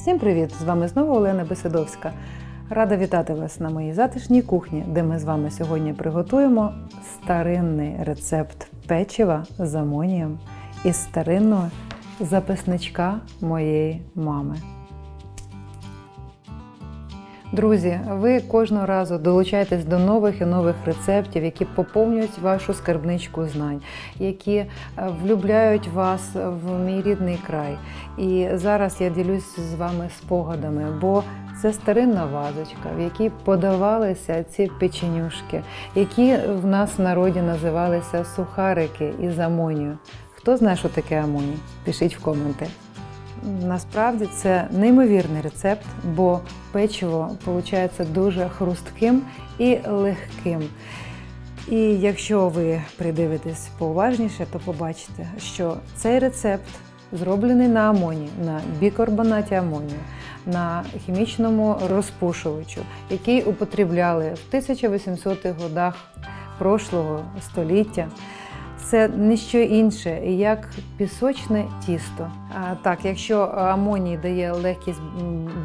Всім привіт! З вами знову Олена Беседовська. Рада вітати вас на моїй затишній кухні, де ми з вами сьогодні приготуємо старинний рецепт печива з амонієм із старинного записничка моєї мами. Друзі, ви кожного разу долучаєтесь до нових і нових рецептів, які поповнюють вашу скарбничку знань, які е, влюбляють вас в мій рідний край. І зараз я ділюсь з вами спогадами, бо це старинна вазочка, в якій подавалися ці печенюшки, які в нас в народі називалися сухарики із амонію. Хто знає, що таке амоній? Пишіть в коменти. Насправді це неймовірний рецепт, бо печиво виходить дуже хрустким і легким. І якщо ви придивитесь поуважніше, то побачите, що цей рецепт зроблений на амонії, на бікарбонаті амонію, на хімічному розпушувачу, який употребляли в 1800-х годах прошлого століття. Це не що інше, як пісочне тісто. Так, якщо амоній дає легкість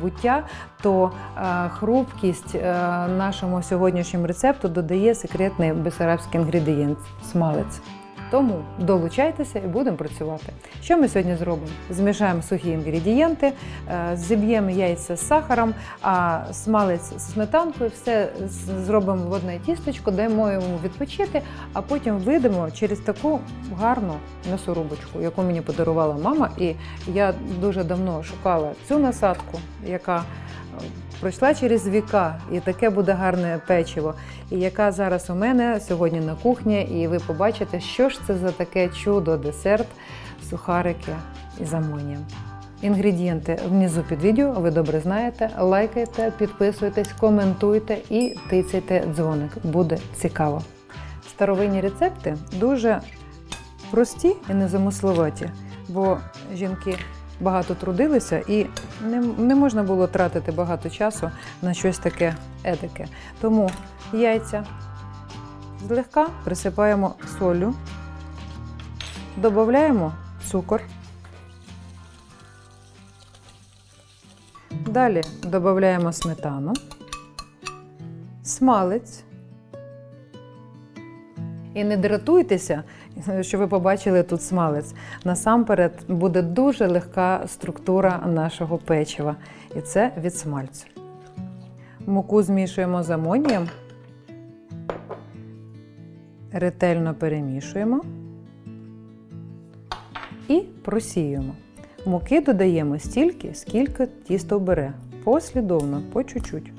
буття, то а, хрупкість а, нашому сьогоднішньому рецепту додає секретний бесарабський інгредієнт смалець. Тому долучайтеся і будемо працювати. Що ми сьогодні зробимо? Змішаємо сухі інгредієнти, е, зіб'ємо яйця з сахаром, а смалець з сметанкою, все зробимо в одне тістечко, даємо йому відпочити, а потім видимо через таку гарну м'ясорубочку, яку мені подарувала мама. І я дуже давно шукала цю насадку, яка пройшла через віка, і таке буде гарне печиво, і яка зараз у мене сьогодні на кухні, і ви побачите, що ж це за таке чудо, десерт, сухарики із амонієм. Інгредієнти внизу під відео, ви добре знаєте. Лайкайте, підписуйтесь, коментуйте і тицяйте дзвоник. Буде цікаво. Старовинні рецепти дуже прості і незамисловаті, бо жінки багато трудилися і не, не можна було тратити багато часу на щось таке едике. Тому яйця злегка присипаємо солью, додаємо цукор. Далі додаємо сметану, смалець. І не дратуйтеся, що ви побачили тут смалець. Насамперед буде дуже легка структура нашого печива. І це від смальцю. Муку змішуємо з амонієм, ретельно перемішуємо і просіюємо. Муки додаємо стільки, скільки тісто бере. Послідовно, по чуть-чуть.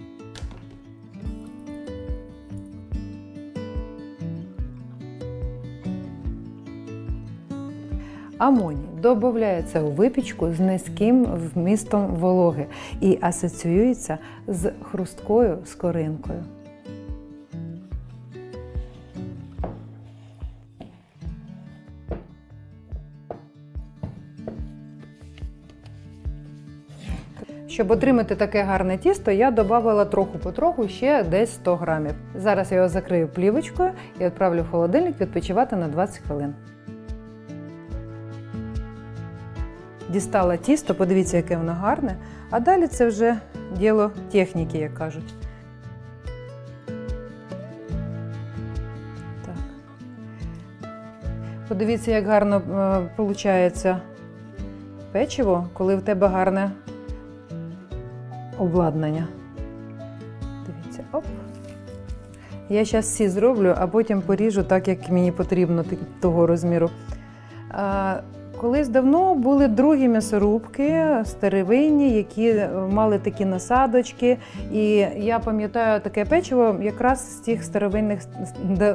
Амоній додається у випічку з низьким вмістом вологи і асоціюється з хрусткою скоринкою. Щоб отримати таке гарне тісто, я додавала трохи потроху ще десь 100 грамів. Зараз я його закрию плівочкою і відправлю в холодильник відпочивати на 20 хвилин. Дістала тісто, подивіться, яке воно гарне. А далі це вже діло техніки, як кажуть. Так. Подивіться, як гарно виходить печиво, коли в тебе гарне обладнання. Дивіться, оп. Я зараз всі зроблю, а потім поріжу так, як мені потрібно того розміру. Колись давно були другі м'ясорубки старовинні, які е, мали такі насадочки. І я пам'ятаю таке печиво якраз з тих старовинних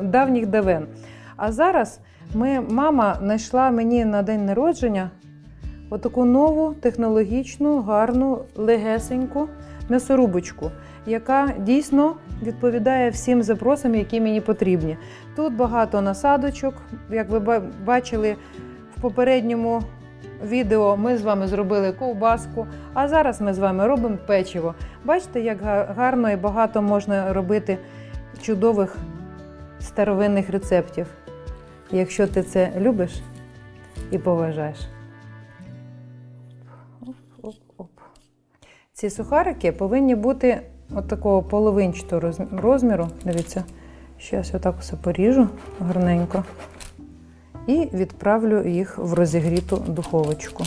давніх давен. А зараз ми, мама знайшла мені на день народження отаку нову технологічну, гарну, легесеньку м'ясорубочку, яка дійсно відповідає всім запросам, які мені потрібні. Тут багато насадочок, як ви бачили в попередньому відео, ми з вами зробили ковбаску, а зараз ми з вами робимо печиво. Бачите, як гарно і багато можна робити чудових старовинних рецептів, якщо ти це любиш і поважаєш. Оп-оп-оп. Ці сухарики повинні бути от такого половинчатого розміру. Дивіться, зараз я так все поріжу гарненько. І відправлю їх в розігріту духовочку.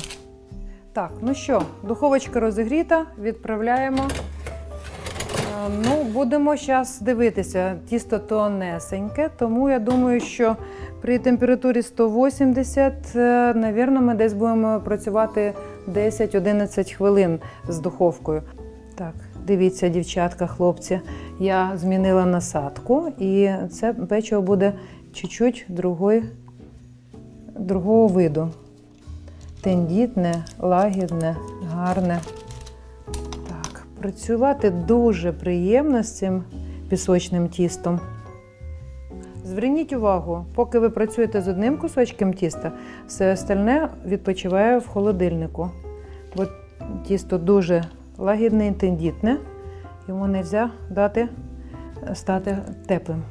Так, ну що, духовочка розігріта, відправляємо. Е, Ну, будемо зараз дивитися. Тісто тонесеньке, тому я думаю, що при температурі 180, е, навірно, ми десь будемо працювати 10-11 хвилин з духовкою. Так, дивіться, дівчатка, хлопці, я змінила насадку, і це печиво буде чуть-чуть другої, другого виду. Тендітне, лагідне, гарне. Так, працювати дуже приємно з цим пісочним тістом. Зверніть увагу, поки ви працюєте з одним кусочком тіста, все остальне відпочиває в холодильнику. Бо тісто дуже лагідне і тендітне, йому не можна дати е, стати теплим.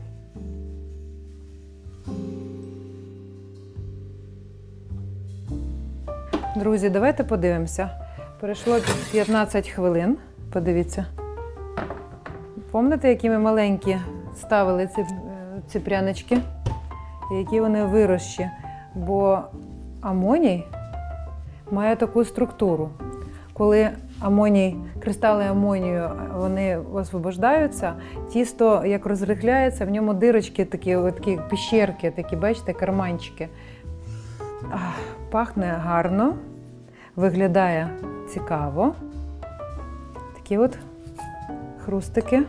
Друзі, давайте подивимося. Перейшло 15 хвилин. Подивіться. Пам'ятаєте, які ми маленькі ставили ці, е, ці прянички? Які вони вирощі? Бо амоній має таку структуру. Коли амоній, кристали амонію вони освобождаються, тісто як розрихляється, в ньому дирочки такі, такі піщерки, такі, бачите, карманчики. Пахне гарно, виглядає цікаво. Такі от хрустики.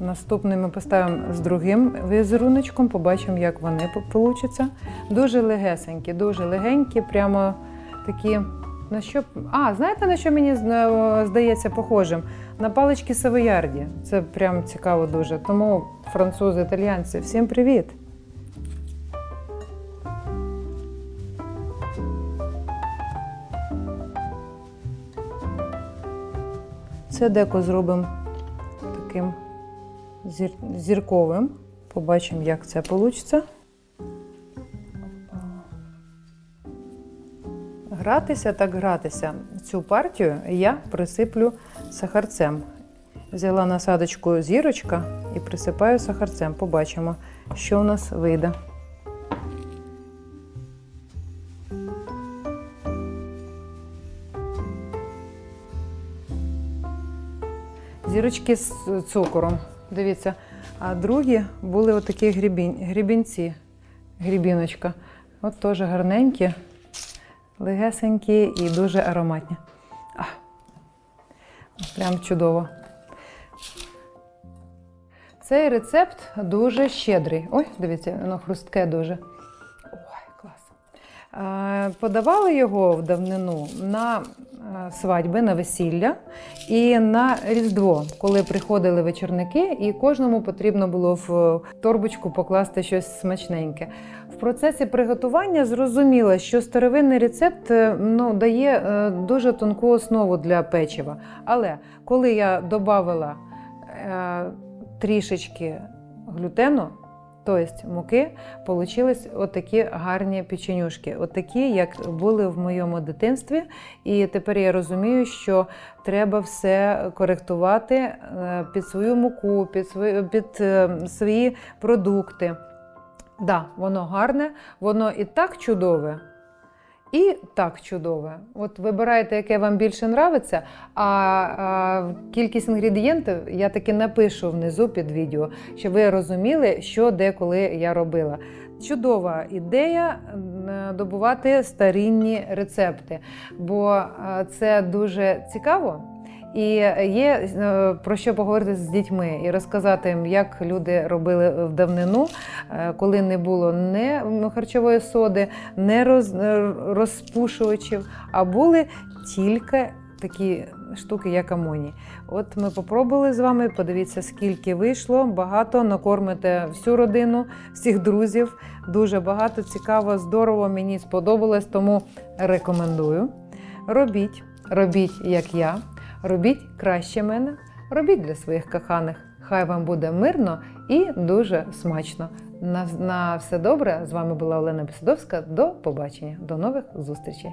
Наступний ми поставимо з другим візеруночком, побачимо, як вони получаться. Дуже легесенькі, дуже легенькі, прямо такі. На що... А, знаєте, на що мені здається похожим? На палички савоярді. Це прям цікаво дуже. Тому французи, італіянці, всім привіт! Це деко зробимо таким зір... зірковим. Побачимо, як це вийде. Гратися так гратися. Цю партію я присиплю сахарцем. Взяла насадочку зірочка і присипаю сахарцем. Побачимо, що у нас вийде. Зірочки з цукором. Дивіться. А другі були отакі грібінь, грібінці. Грібіночка. От теж гарненькі, легесенькі і дуже ароматні. А, прям чудово. Цей рецепт дуже щедрий. Ой, дивіться, воно хрустке дуже. Ой, клас. Подавали його в давнину на свадьби, на весілля і на Різдво, коли приходили вечірники, і кожному потрібно було в торбочку покласти щось смачненьке. В процесі приготування зрозуміла, що старовинний рецепт е, ну, дає е, дуже тонку основу для печива. Але коли я додавала е, трішечки глютену, тобто муки, получились отакі гарні печенюшки, отакі, як були в моєму дитинстві. І тепер я розумію, що треба все коректувати е, під свою муку, під свої, під е, свої продукти. Да, воно гарне, воно і так чудове, і так чудове. От вибирайте, яке вам більше нравиться. А, а кількість інгредієнтів я таки напишу внизу під відео, щоб ви розуміли, що де коли я робила. Чудова ідея добувати старінні рецепти, бо це дуже цікаво. І є е, про що поговорити з дітьми і розказати їм, як люди робили в давнину, е, коли не було не харчової соди, не роз, е, розпушувачів, а були тільки такі штуки, як амоній. От ми попробували з вами. Подивіться, скільки вийшло. Багато накормите всю родину, всіх друзів. Дуже багато, цікаво, здорово. Мені сподобалось, тому рекомендую. Робіть, робіть, як я. Робіть краще мене, робіть для своїх коханих. Хай вам буде мирно і дуже смачно. На, на все добре. З вами була Олена Бісадовська. До побачення, до нових зустрічей.